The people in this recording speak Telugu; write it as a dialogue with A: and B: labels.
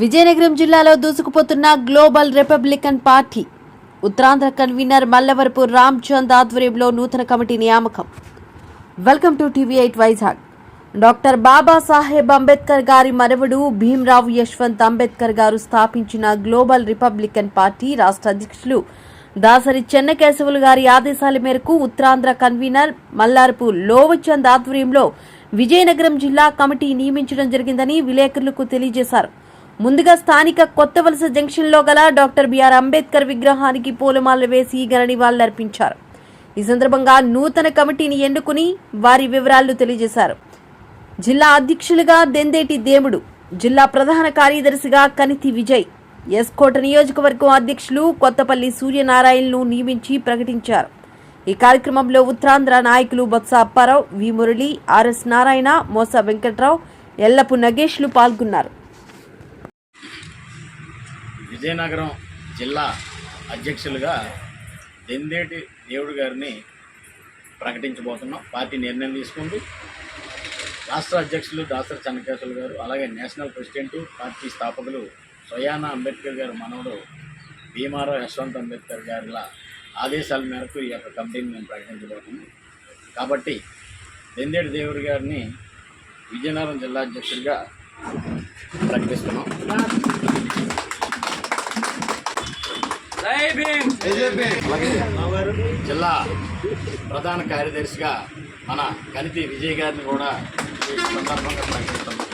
A: విజయనగరం జిల్లాలో దూసుకుపోతున్న global republican party. Uttarandhra convener Mallavarapu Ram Chand ఆధ్వర్యంలో నూతన కమిటీ నియామకం. Welcome to TV eight Vizag. Doctor Babasaheb Ambedkar గారి మనవడు భీమ్రావు యశ్వంత్ అంబేద్కర్ గారు స్థాపించిన గ్లోబల్ రిపబ్లికన్ పార్టీ రాష్ట్ర అధ్యక్షులు దాసరి చెన్నకేశవులు గారి ఆదేశాల మేరకు ఉత్తరాంధ్ర కన్వీనర్ మల్లారపు లోవచంద్ ఆధ్వర్యంలో విజయనగరం జిల్లా కమిటీ నియమించడం జరిగిందని విలేకరులకు తెలియజేశారు. ముందుగా స్థానిక కొత్త వలస జంక్షన్లో గల డాక్టర్ బిఆర్ అంబేద్కర్ విగ్రహానికి పూలమాలలు వేసి ఘన నివాళులర్పించారు ఈ సందర్భంగా నూతన కమిటీని ఎన్నుకుని వారి వివరాలు తెలియజేశారు. జిల్లా అధ్యక్షులుగా దెందేటి దేముడు జిల్లా ప్రధాన కార్యదర్శిగా కనితి విజయ్ ఎస్కోట నియోజకవర్గం అధ్యక్షులు కొత్తపల్లి సూర్యనారాయణను నియమించి ప్రకటించారు. ఈ కార్యక్రమంలో ఉత్తరాంధ్ర నాయకులు Botsa Apparao V Murali R S Narayana Mosa Venkatrao Ellapu నగేష్లు పాల్గొన్నారు.
B: విజయనగరం జిల్లా అధ్యక్షులుగా దెందేటి దేవుడు గారిని ప్రకటించబోతున్నాం. పార్టీ నిర్ణయం తీసుకుంది రాష్ట్ర అధ్యక్షులు దాసరి చెన్నకేశ్వర గారు అలాగే నేషనల్ ప్రెసిడెంట్ పార్టీ స్థాపకులు సొయానా అంబేద్కర్ గారు మనవడు భీమారావు యశ్వంత్ అంబేద్కర్ గారిల ఆదేశాల మేరకు ఈ యొక్క కమిటీని మేము ప్రకటించబోతున్నాం. కాబట్టి దెందేటి దేవుడి గారిని విజయనగరం జిల్లా అధ్యక్షుడిగా ప్రకటిస్తున్నాం. జిల్లా ప్రధాన కార్యదర్శిగా మన కనితి విజయ్ గారిని కూడా ఈ సందర్భంగా ప్రకటిస్తున్నాం